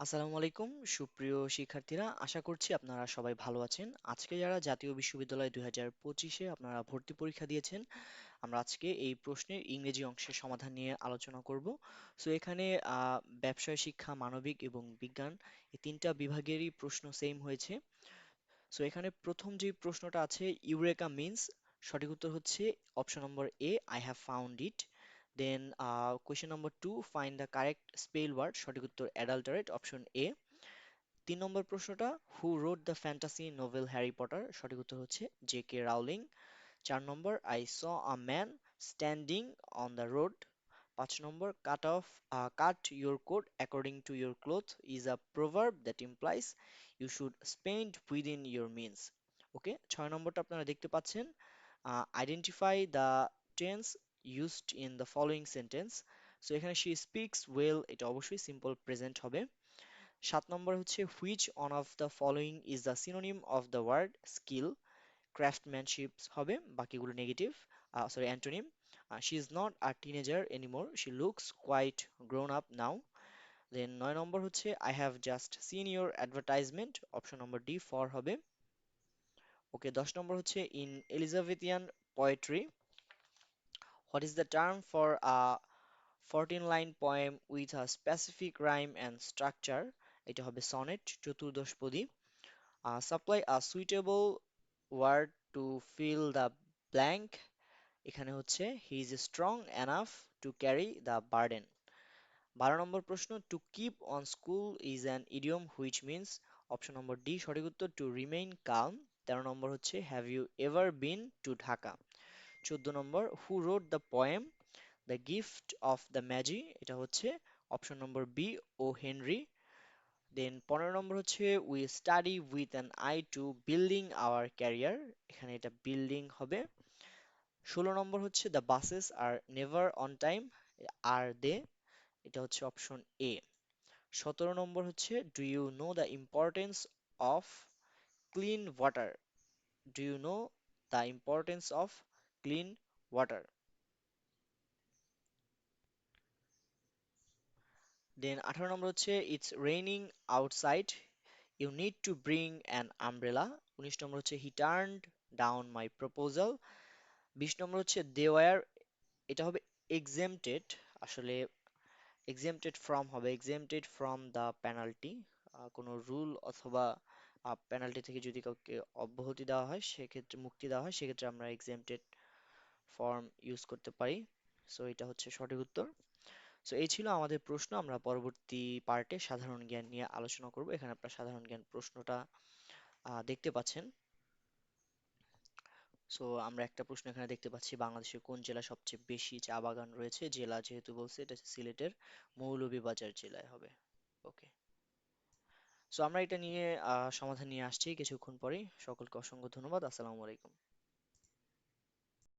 আসসালামু আলাইকুম। সুপ্রিয় শিক্ষার্থীরা, আশা করছি আপনারা সবাই ভালো আছেন। আজকে যারা জাতীয় বিশ্ববিদ্যালয় দুই হাজার পঁচিশে আপনারা ভর্তি পরীক্ষা দিয়েছেন, আমরা আজকে এই প্রশ্নের ইংরেজি অংশের সমাধান নিয়ে আলোচনা করব। সো এখানে ব্যবসায় শিক্ষা, মানবিক এবং বিজ্ঞান এই তিনটা বিভাগেরই প্রশ্ন সেম হয়েছে। সো এখানে প্রথম যে প্রশ্নটা আছে, ইউরেকা মিন্স, সঠিক উত্তর হচ্ছে option number A I have found it then question number two find the correct spell word সঠিক উত্তর অ্যাডাল্টারেট অপশন এ তিন নম্বর প্রশ্নটা who wrote the fantasy novel Harry Potter সঠিক উত্তর হচ্ছে জে কে রাউলিং চার number I saw a man standing on the road পাঁচ number cut off cut your coat according to your cloth is a proverb that implies you should spend within your means okay ছয় নম্বরটা আপনারা দেখতে পাচ্ছেন। Identify the tense used in the following sentence so এখানে she speaks well এটা অবশ্যই simple present হবে। সাত নম্বর হচ্ছে which one of the following is the synonym of the word skill craftsmanship হবে, বাকিগুলো negative sorry antonym she is not a teenager anymore she looks quite grown up now then নয় নম্বর হচ্ছে I have just seen your advertisement option number D for হবে। Okay দশ নম্বর হচ্ছে in Elizabethan poetry what is the term for a 14 line poem with a specific rhyme and structure এটা হবে sonnet চতুর্দশপদী supply a suitable word to fill the blank এখানে হচ্ছে he is strong enough to carry the burden বারো নম্বর প্রশ্ন to keep on school is an idiom which means option number D, সঠিক উত্তর to remain calm তেরো number হচ্ছে have you ever been to Dhaka চোদ্দ number who wrote the poem the gift of the Magi এটা হচ্ছে option number B O Henry then পনেরো নম্বর হচ্ছে we study with an eye to building our career এখানে এটা building হবে। ষোলো নম্বর হচ্ছে the buses are never on time are they এটা হচ্ছে অপশন এ সতেরো নম্বর হচ্ছে do you know the importance of clean water do you know the importance of clean water. Then আঠারো নম্বর হচ্ছে it's raining outside you need to bring an umbrella উনিশ নম্বর হচ্ছে he turned down my proposal বিশ number হচ্ছে they were এটা হবে exempted আসলে exempted from হবে এক্সেমটেড ফ্রম দ্য পেনাল্টি কোনো রুল অথবা পেনাল্টি থেকে যদি কাউকে অব্যাহতি দেওয়া হয়, সেক্ষেত্রে, মুক্তি দেওয়া হয়, সেক্ষেত্রে আমরা এক্সেমটেড ফর্ম ইউজ করতে পারি। সো এটা হচ্ছে সঠিক উত্তর। সো এই ছিল আমাদের প্রশ্ন। আমরা পরবর্তী পার্টে সাধারণ জ্ঞান নিয়ে আলোচনা করব। এখানে আপনার সাধারণ জ্ঞান প্রশ্নটা দেখতে পাচ্ছেন। সো আমরা একটা প্রশ্ন এখানে দেখতে পাচ্ছি। বাংলাদেশের কোন জেলা সবচেয়ে বেশি চা বাগান রয়েছে? জেলা যেহেতু বলছে, এটা সিলেটের মৌলভীবাজার জেলায় হবে। ওকে সো আমরা এটা নিয়ে সমাধান নিয়ে আসছি কিছুক্ষণ পরেই। সকলকে অসংখ্য ধন্যবাদ। আসসালামু আলাইকুম।